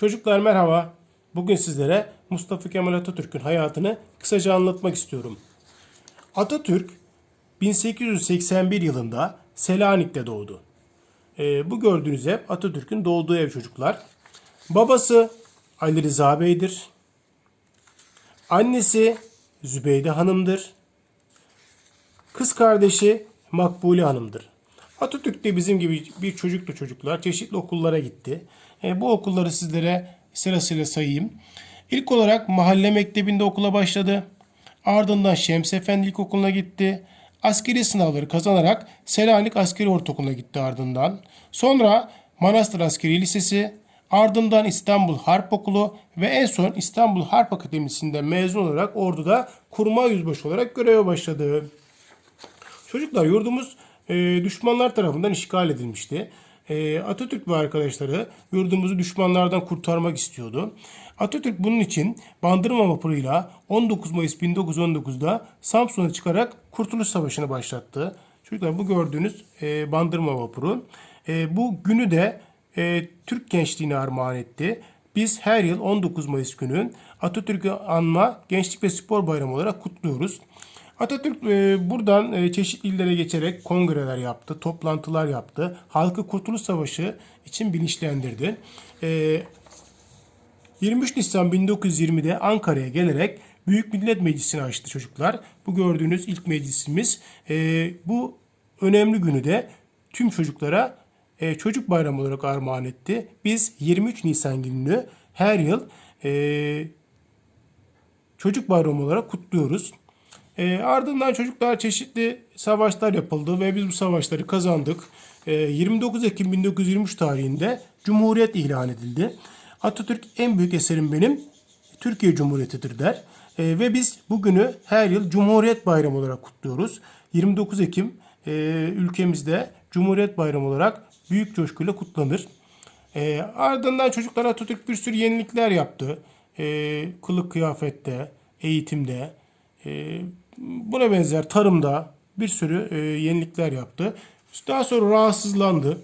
Çocuklar merhaba. Bugün sizlere Mustafa Kemal Atatürk'ün hayatını kısaca anlatmak istiyorum. Atatürk 1881 yılında Selanik'te doğdu. Ee, bu gördüğünüz ev Atatürk'ün doğduğu ev çocuklar. Babası Ali Rıza Bey'dir. Annesi Zübeyde Hanım'dır. Kız kardeşi Makbule Hanım'dır. Atatürk de bizim gibi bir çocuklu çocuklar çeşitli okullara gitti. E, bu okulları sizlere sırasıyla sayayım. İlk olarak mahalle mektebinde okula başladı. Ardından Şems Efendi İlkokulu'na gitti. Askeri sınavları kazanarak Selanik Askeri Ortaokulu'na gitti ardından. Sonra Manastır Askeri Lisesi, ardından İstanbul Harp Okulu ve en son İstanbul Harp Akademisi'nden mezun olarak orduda kurmay yüzbaşı olarak göreve başladı. Çocuklar yurdumuz e, düşmanlar tarafından işgal edilmişti. E, Atatürk ve arkadaşları yurdumuzu düşmanlardan kurtarmak istiyordu. Atatürk bunun için Bandırma vapuruyla 19 Mayıs 1919'da Samsun'a çıkarak Kurtuluş Savaşı'nı başlattı. Çocuklar bu gördüğünüz e, Bandırma vapuru. E, bu günü de e, Türk gençliğine armağan etti. Biz her yıl 19 Mayıs günü Atatürk'ü anma Gençlik ve Spor Bayramı olarak kutluyoruz. Atatürk e, buradan e, çeşitli illere geçerek kongreler yaptı, toplantılar yaptı. Halkı Kurtuluş Savaşı için bilinçlendirdi. E, 23 Nisan 1920'de Ankara'ya gelerek Büyük Millet Meclisi'ni açtı çocuklar. Bu gördüğünüz ilk meclisimiz. E, bu önemli günü de tüm çocuklara e, çocuk bayramı olarak armağan etti. Biz 23 Nisan gününü her yıl e, çocuk bayramı olarak kutluyoruz. E, ardından çocuklar çeşitli savaşlar yapıldı ve biz bu savaşları kazandık. E, 29 Ekim 1923 tarihinde Cumhuriyet ilan edildi. Atatürk en büyük eserim benim Türkiye Cumhuriyeti'dir der. E, ve biz bugünü her yıl Cumhuriyet Bayramı olarak kutluyoruz. 29 Ekim e, ülkemizde Cumhuriyet Bayramı olarak büyük coşkuyla kutlanır. E, ardından çocuklar Atatürk bir sürü yenilikler yaptı. E, kılık kıyafette, eğitimde, e, buna benzer tarımda bir sürü e, yenilikler yaptı. Daha sonra rahatsızlandı.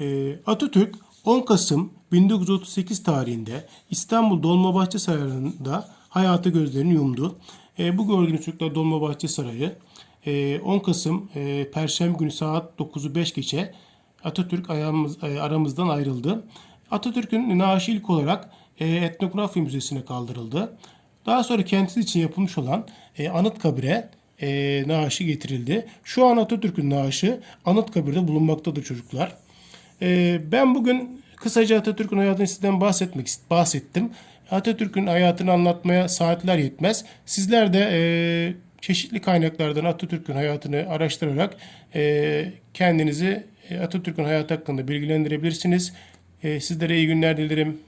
E, Atatürk 10 Kasım 1938 tarihinde İstanbul Dolmabahçe Sarayı'nda hayatı gözlerini yumdu. E, bu gördüğünüz çocuklar Dolmabahçe Sarayı. E, 10 Kasım e, Perşembe günü saat 9'u 5 geçe Atatürk ayağımız, e, aramızdan ayrıldı. Atatürk'ün naaşı ilk olarak e, etnografi müzesine kaldırıldı. Daha sonra kendisi için yapılmış olan e, Anıtkabir'e e, naaşı getirildi. Şu an Atatürk'ün naaşı Anıtkabir'de bulunmaktadır çocuklar. E, ben bugün kısaca Atatürk'ün hayatını sizden bahsetmek bahsettim. Atatürk'ün hayatını anlatmaya saatler yetmez. Sizler de e, çeşitli kaynaklardan Atatürk'ün hayatını araştırarak e, kendinizi e, Atatürk'ün hayatı hakkında bilgilendirebilirsiniz. E, sizlere iyi günler dilerim.